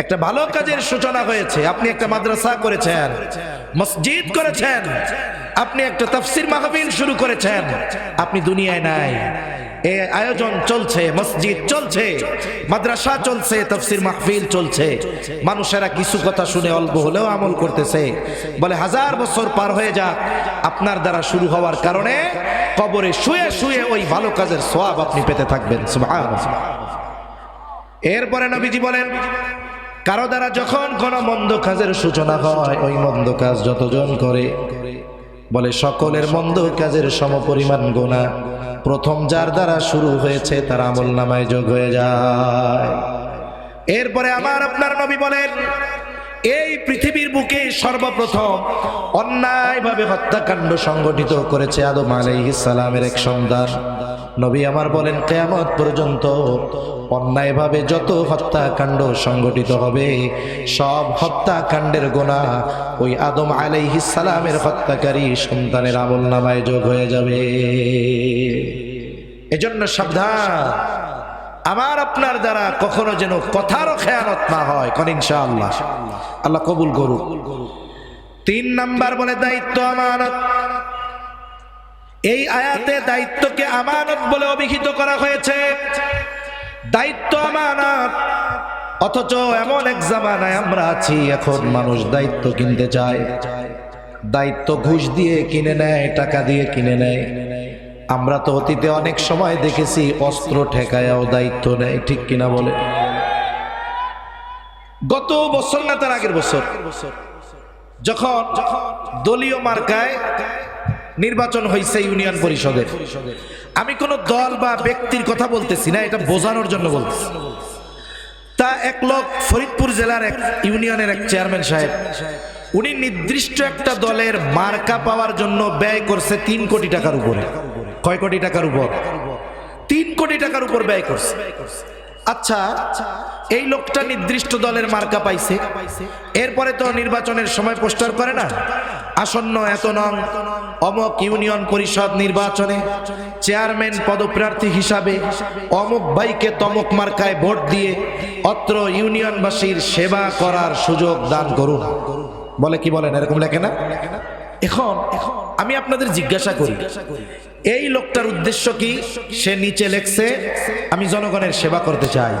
একটা ভালো কাজের সূচনা হয়েছে আপনি একটা মাদ্রাসা করেছেন মসজিদ করেছেন আপনি একটা তাফসির মাহফিল শুরু করেছেন আপনি দুনিয়ায় নাই। এই আয়োজন চলছে মসজিদ চলছে মাদ্রাসা চলছে তফসির মাহফিল চলছে। মানুষেরা কিছু কথা শুনে অল্প হলেও আমল করতেছে। বলে হাজার বছর পার হয়ে যাক আপনার দ্বারা শুরু হওয়ার কারণে কবরে শুয়ে শুয়ে ওই ভালো কাজের সোয়াব আপনি পেতে থাকবেন। এরপরে নবীজি বলেন কারও দ্বারা যখন কোনো মন্দ কাজের সূচনা হয়, ওই মন্দ কাজ যতজন করে, বলে সকলের মন্দ কাজের সমপরিমাণ গোনা। প্রথম যার দ্বারা শুরু হয়েছে, তার আমল নামায় যোগ হয়ে যায়। এরপরে আমার আপনার নবী বলেন, এই পৃথিবীর বুকে সর্বপ্রথম অন্যায়ভাবে হত্যাকাণ্ড সংগঠিত করেছে আদম আলাইহিস সালামের এক সন্তান। নবী আমার বলেন, কেয়ামত পর্যন্ত অন্যায়ভাবে যত হত্যাকাণ্ড সংগঠিত হবে, সব হত্যাকাণ্ডের গোনা ওই আদম আলাইহিস সালামের হত্যাকারী সন্তানের আমল নামায় যোগ হয়ে যাবে। এজন্য সাবধান। আমার আপনার দ্বারা কখনো যেন কথারও খেয়ানত না হয়, কন ইনশাআল্লাহ। আল্লাহ কবুল করুক। তিন নাম্বার বলে, দায়িত্ব আমানত। এই আয়াতে দায়িত্বকে আমানত বলে অভিহিত করা হয়েছে। দায়িত্ব আমানত। অথচ এমন এক জামানায় আমরা আছি, এখন মানুষ দায়িত্ব কিনতে চায়। দায়িত্ব ঘুষ দিয়ে কিনে নেয়, টাকা দিয়ে কিনে নেয়। আমরা তো অতীতে অনেক সময় দেখেছি, অস্ত্র ঠেকায়াও দায়িত্ব নেয়, ঠিক কিনা বলে? গত বছর না তার আগের বছর? যখন দলীয় মার্কায় নির্বাচন হয়েছে ইউনিয়ন পরিষদের। আমি কোনো দল বা ব্যক্তির কথা বলতেছি না, এটা বোঝানোর জন্য বলতেছি। তা এক লোক ফরিদপুর জেলার এক ইউনিয়নের এক চেয়ারম্যান সাহেব, উনি নির্দিষ্ট একটা দলের মার্কা পাওয়ার জন্য ব্যয় করছে তিন কোটি টাকার উপরে। কয় কোটি টাকার উপর? তিন কোটি টাকার উপর ব্যয় করছে। আচ্ছা এই লোকটা নির্দিষ্ট দলের মার্কা পাইছে। এরপরে তো নির্বাচনের সময় পোস্টার করে না। আসন্ন এত নং অমক ইউনিয়ন পরিষদ নির্বাচনে চেয়ারম্যান পদপ্রার্থী হিসাবে অমুক ভাইকে তমক মার্কায় ভোট দিয়ে অত্র ইউনিয়নবাসীর সেবা করার সুযোগ দান করুন। বলে কি বলেন? এরকম লেখে না? এখন আমি আপনাদের জিজ্ঞাসা করি এই লোকটার উদ্দেশ্য কি? সে নিচে লেখছে, আমি জনগণের সেবা করতে চাই।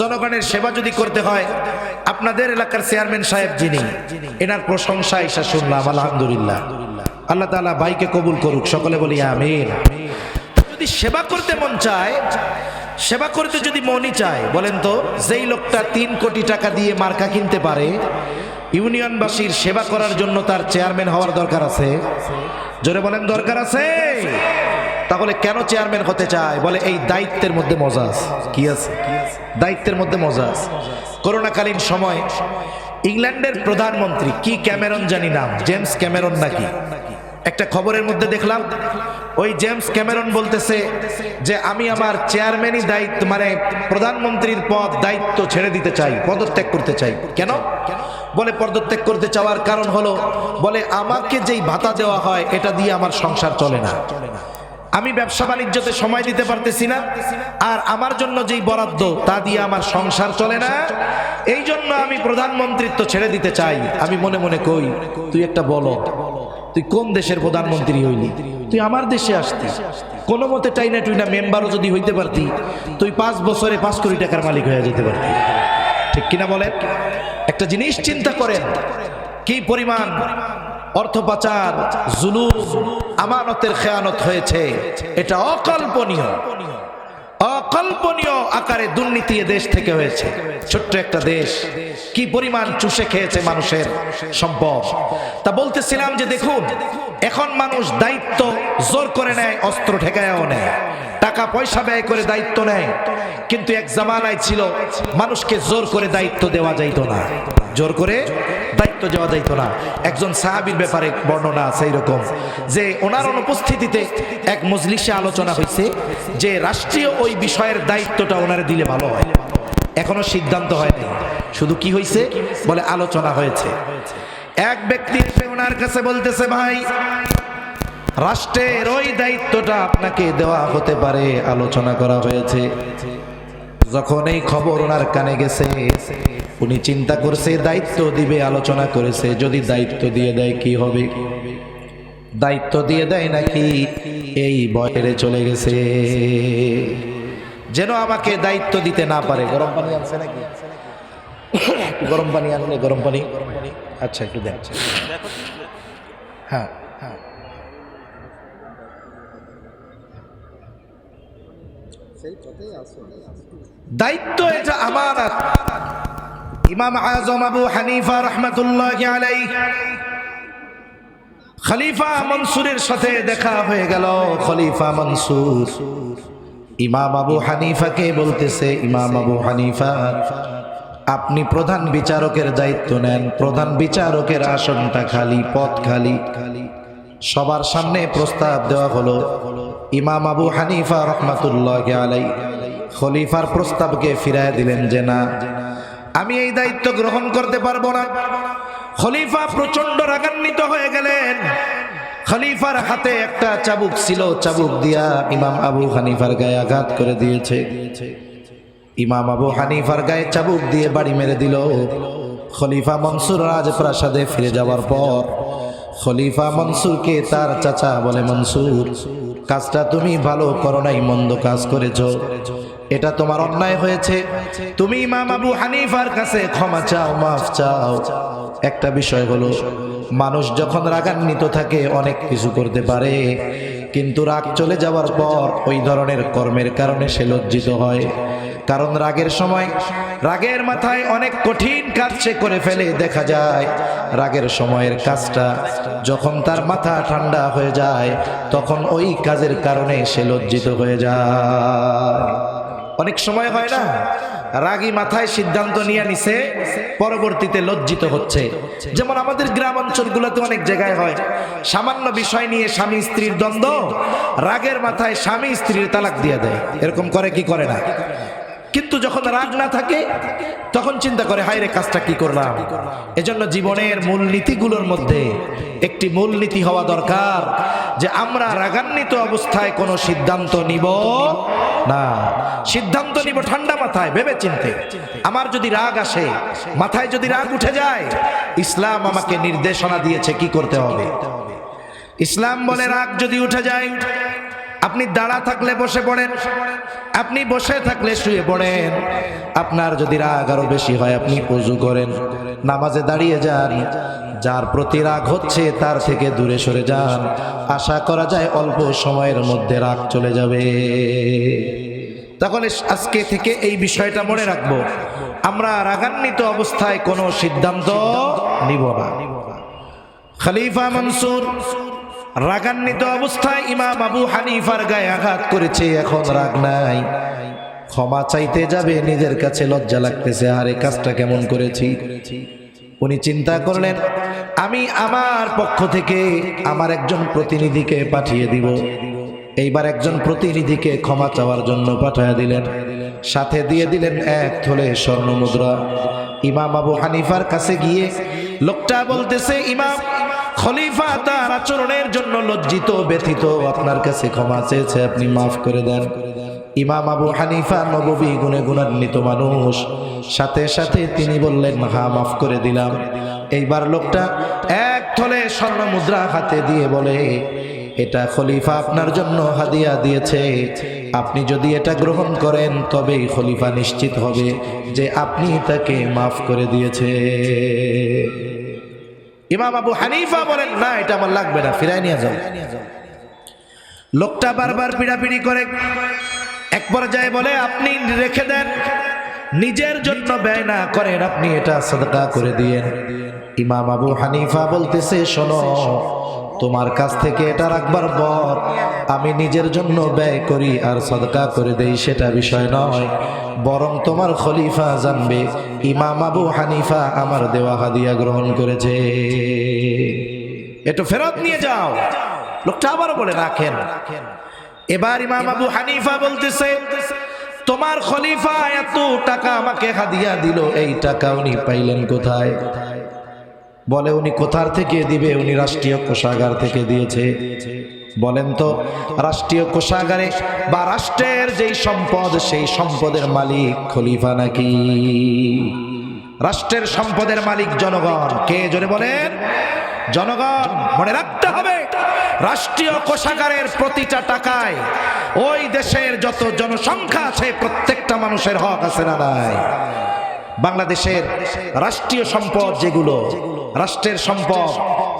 জনগণের সেবা যদি করতে হয়, আপনাদের এলাকার চেয়ারম্যান সাহেব যিনি, এনার প্রশংসা এসা শুনলাম, আলহামদুলিল্লাহ। আল্লাহ তাআলা ভাইকে কবুল করুক, সকলে বলি আমিন। যদি সেবা করতে মন চায়, সেবা করতে যদি মনই চায়, বলেন তো, যেই লোকটা তিন কোটি টাকা দিয়ে মার্কা কিনতে পারে ইউনিয়নবাসীর সেবা করার জন্য তার চেয়ারম্যান হওয়ার দরকার আছে। জোরে বলেন, দরকার আছে? তাহলে কেন চেয়ারম্যান হতে চায়? বলে, এই দায়িত্বের মধ্যে মজা আছে। কি আছে? দায়িত্বের মধ্যে মজা আছে। করোনাকালীন সময় ইংল্যান্ডের প্রধানমন্ত্রী, কি ক্যামেরন জানি নাম? জেমস ক্যামেরন নাকি? একটা খবরের মধ্যে দেখলাম, ওই জেমস ক্যামেরন বলতেছে যে, আমি আমার চেয়ারম্যানই দায়িত্ব মানে প্রধানমন্ত্রীর পদ দায়িত্ব ছেড়ে দিতে চাই, পদত্যাগ করতে চাই। কেন? বলে পদত্যাগ করতে চাওয়ার কারণ হলো, বলে আমাকে যেই ভাতা দেওয়া হয়, এটা দিয়ে আমার সংসার চলে না। আমি ব্যবসা বাণিজ্যতে সময় দিতে পারতেছি না, আর আমার জন্য যেই বরাদ্দ, তা দিয়ে আমার সংসার চলে না। এই জন্য আমি প্রধানমন্ত্রিত্ব ছেড়ে দিতে চাই। আমি মনে মনে কই, তুই একটা বলো, তুই কোন দেশের প্রধানমন্ত্রী হইলি? তুই আমার দেশে আসতি। কোনো মতে টাইনা টুইনা মেম্বারও যদি হইতে পারতি, তুই পাঁচ বছরে পাঁচ কোটি টাকার মালিক হয়ে যেতে পারতি। ঠিক কিনা বলেন? একটা জিনিস চিন্তা করেন। কি পরিমাণ অর্থ পাচার, জুলুম, আমানতের খেয়ানত হয়েছে। এটা অকল্পনীয়। অকল্পনীয় আকারে দুর্নীতি দেশ থেকে হয়েছে। ছোট্ট একটা দেশ, কি পরিমাণ চুষে খেয়েছে মানুষের সম্পদ। তা বলতেছিলাম যে দেখুন, এখন মানুষ দায়িত্ব জোর করে নেয়, অস্ত্র ঠেকায়ও নেয়। টাকা পয়সা ব্যয় করে দায়িত্ব নেয়। কিন্তু এক জামানায় ছিল, মানুষকে জোর করে দায়িত্ব দেওয়া যাইত না। জোর করে দায়িত্ব দেওয়া যাইত না। একজন সাহাবির ব্যাপারে বর্ণনা আছে এরকম যে ওনার অনুপস্থিতিতে এক মজলিসে আলোচনা হয়েছে যে রাষ্ট্রীয় ওই বিষয়ের দায়িত্বটা ওনারে দিলে ভালো হয়। এখনও সিদ্ধান্ত হয়নি। শুধু কি হয়েছে বলে আলোচনা হয়েছে। এক ব্যক্তি ওনার কাছে বলতেছে, ভাই, রাষ্ট্রের ওই দায়িত্বটা আপনাকে দেওয়া হতে পারে। আলোচনা করা হয়েছে। যখন এই খবর ওনার কানে গেছে উনি চিন্তা করছে, দায়িত্ব দিবে, আলোচনা করেছে। যদি দায়িত্ব দিয়ে দেয়, কি হবে? দায়িত্ব দিয়ে দেয় নাকি? এই বয়েরে চলে গেছে। যেন আমাকে দায়িত্ব দিতে না পারে। গরম পানি আনছে নাকি? গরম পানি আনলে গরম পানি? আচ্ছা একটু দেখ হ্যাঁ হ্যাঁ। দায়িত্ব এটা আমার ইমাম আজম আবু হানিফা রহমতুল্লাহ আলাই খলিফা মনসুরের সাথে দেখা হয়ে গেল। খলিফা মনসুর। ইমাম আবু হানিফাকে বলতেছে, ইমাম আবু হানিফা, আপনি প্রধান বিচারকের দায়িত্ব নেন। প্রধান বিচারকের আসনটা খালি, পথ খালি। সবার সামনে প্রস্তাব দেওয়া হলো, ইমাম আবু হানিফা রহমাতুল্লাহ আলাই খলিফার প্রস্তাবকে ফিরায় দিলেন যে না আমি এই দায়িত্ব গ্রহণ করতে পারব না। খলিফা প্রচণ্ড রাগান্বিত হয়ে গেলেন। খলিফার হাতে একটা চাবুক ছিল, চাবুক দিয়া ইমাম আবু হানিফার গায়ে আঘাত করে দিয়েছে। ইমাম আবু হানিফার গায়ে চাবুক দিয়ে বাড়ি মেরে দিল। খলিফা মনসুর রাজপ্রাসাদে ফিরে যাওয়ার পর খলিফা মনসুরকে তার চাচা বলে, মনসুর, কাজটা তুমি ভালো করো নাই, মন্দ কাজ করেছ। এটা তোমার অন্যায় হয়েছে। তুমি ইমাম আবু হানিফার কাছে ক্ষমা চাও, মাফ চাও। একটা বিষয় হলো, মানুষ যখন রাগান্বিত থাকে, অনেক কিছু করতে পারে। কিন্তু রাগ চলে যাওয়ার পর ওই ধরনের কর্মের কারণে সে লজ্জিত হয়। কারণ রাগের সময় রাগের মাথায় অনেক কঠিন কাজ সে করে ফেলে, দেখা যায়। রাগের সময়ের কাজটা যখন তার মাথা ঠান্ডা হয়ে যায়, তখন ওই কাজের কারণে সে লজ্জিত হয়ে যায়। অনেক সময় হয় না? রাগী মাথায় সিদ্ধান্ত নিয়ে নিছে, পরবর্তীতে লজ্জিত হচ্ছে। যেমন আমাদের গ্রাম অঞ্চলগুলোতে অনেক জায়গায় হয়, সামান্য বিষয় নিয়ে স্বামী স্ত্রীর দ্বন্দ্ব, রাগের মাথায় স্বামী স্ত্রীর তালাক দিয়ে দেয়। এরকম করে কি করে না? কিন্তু যখন রাগ না থাকে, তখন চিন্তা করে হায় রে কাজটা কি করলাম? এজন্য জীবনের মূল নীতিগুলোর মধ্যে একটি মূল নীতি হওয়া দরকার যে আমরা রাগান্বিত অবস্থায় কোনো সিদ্ধান্ত নিব না। সিদ্ধান্ত নিব ঠান্ডা মাথায় ভেবে চিনতে আমার যদি রাগ আসে, মাথায় যদি রাগ উঠে যায়, ইসলাম আমাকে নির্দেশনা দিয়েছে কি করতে হবে? ইসলাম বলে, রাগ যদি উঠে যায় আপনি দাঁড়া থাকলে বসে পড়েন। আপনি বসে থাকলে শুয়ে পড়েন। আপনার যদি রাগ আরও বেশি হয়, আপনি অজু করেন। নামাজে দাঁড়িয়ে যান। যার প্রতি রাগ হচ্ছে, তার থেকে দূরে সরে যান। আশা করা যায় অল্প সময়ের মধ্যে রাগ চলে যাবে। তাহলে আজকে থেকে এই বিষয়টা মনে রাখব। আমরা রাগান্বিত অবস্থায় কোনো সিদ্ধান্ত নিব না। খলিফা মনসুর রাগান্বিত অবস্থায় ইমাম আবু হানিফার গায়ে আঘাত করেছে, এখন রাগ নাই। ক্ষমা চাইতে যাবে, নিজের কাছে লজ্জা লাগতেছে, আর এই কাজটা কেমন করেছি? উনি চিন্তা করলেন, আমি আমার পক্ষ থেকে আমার একজন প্রতিনিধিকে পাঠিয়ে দিব। এইবার একজন প্রতিনিধিকে ক্ষমা চাওয়ার জন্য পাঠিয়ে দিলেন। সাথে দিয়ে দিলেন এক থলে স্বর্ণ মুদ্রা ইমাম আবু হানিফার কাছে গিয়ে লোকটা বলতেছে, ইমাম খলিফা তার আচরণের জন্য লজ্জিত, ব্যথিত। আপনার কাছে ক্ষমা চেয়েছে, আপনি মাফ করে দেন। ইমাম আবু হানিফা নববী গুণে গুণান্বিত মানুষ। সাথে সাথে তিনি বললেন, হা, মাফ করে দিলাম। এইবার লোকটা এক থলে স্বর্ণ মুদ্রা হাতে দিয়ে বলে, এটা খলিফা আপনার জন্য হাদিয়া দিয়েছে। আপনি যদি এটা গ্রহণ করেন, তবেই খলিফা নিশ্চিত হবে যে আপনি তাকে মাফ করে দিয়েছে। ইমাম আবু হানিফা বলেন, না, এটা আমার লাগবে না ফিরাই নিয়ে যাও। লোকটা বারবার পিড়াপিড়ি করে, এক পর্যায়ে বলে, আপনি রেখে দেন, নিজের জন্য ব্যয় না করেন, আপনি এটা সদকা করে দিয়েন। ইমাম আবু হানিফা বলতেছে, শোনো তোমার কাছ থেকে এটা রাখবার পর আমি নিজের জন্য ব্যয় করি আর সদকা করে দেই সেটা বিষয় নয়। বরং তোমার খলিফা জানবে, ইমাম আবু হানিফা আমার দেওয়া হাদিয়া গ্রহণ করেছে। একটু ফেরত নিয়ে যাও। লোকটা আবার বলে রাখেন। এবার ইমাম আবু হানিফা বলতেছে, তোমার খলিফা এত টাকা আমাকে হাদিয়া দিল, এই টাকা উনি পাইলেন কোথায়? বলে, উনি কোথার থেকে দিবে? উনি রাষ্ট্রীয় কোষাগার থেকে দিয়েছে। বলেন তো, রাষ্ট্রীয় কোষাগারে বা রাষ্ট্রের যেই সম্পদ, সেই সম্পদের মালিক খলিফা নাকি? রাষ্ট্রের সম্পদের মালিক জনগণ, কে জোরে বলেন? জনগণ, মনে রাখতে হবে, রাষ্ট্রীয় কোষাগারের প্রতিটা টাকায় ওই দেশের যত জনসংখ্যা আছে, প্রত্যেকটা মানুষের হক আছে না নাই? বাংলাদেশের রাষ্ট্রীয় সম্পদ যেগুলো রাষ্ট্রের সম্পদ,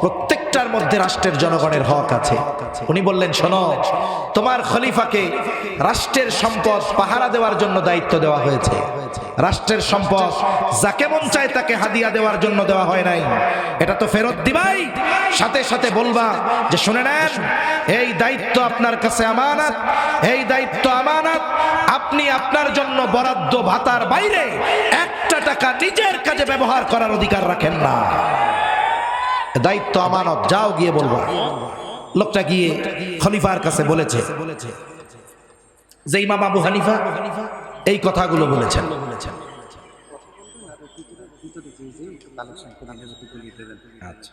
প্রত্যেকটার মধ্যে রাষ্ট্রের জনগণের হক আছে। উনি বললেন, শোনো, তোমার খলিফাকে রাষ্ট্রের সম্পদ পাহারা দেওয়ার জন্য দায়িত্ব দেওয়া হয়েছে। রাষ্ট্রের সম্পদ যাকে মন চায় তাকে হাদিয়া দেওয়ার জন্য দেওয়া হয় নাই। এটা তো ফেরত দিবাই। সাথে সাথে বলবা যে, শুনে নেন, এই দায়িত্ব আপনার কাছে আমানত, এই দায়িত্ব আমানত। আপনি আপনার জন্য বরাদ্দ ভাতার বাইরে একটা টাকা নিজের কাজে ব্যবহার করার অধিকার রাখেন না। দায়িত্ব আমানত, যাও গিয়ে বলব। লোকটা গিয়ে খলিফার কাছে বলেছে, যে ইমাম আবু হানিফা এই কথাগুলো বলেছেন। আচ্ছা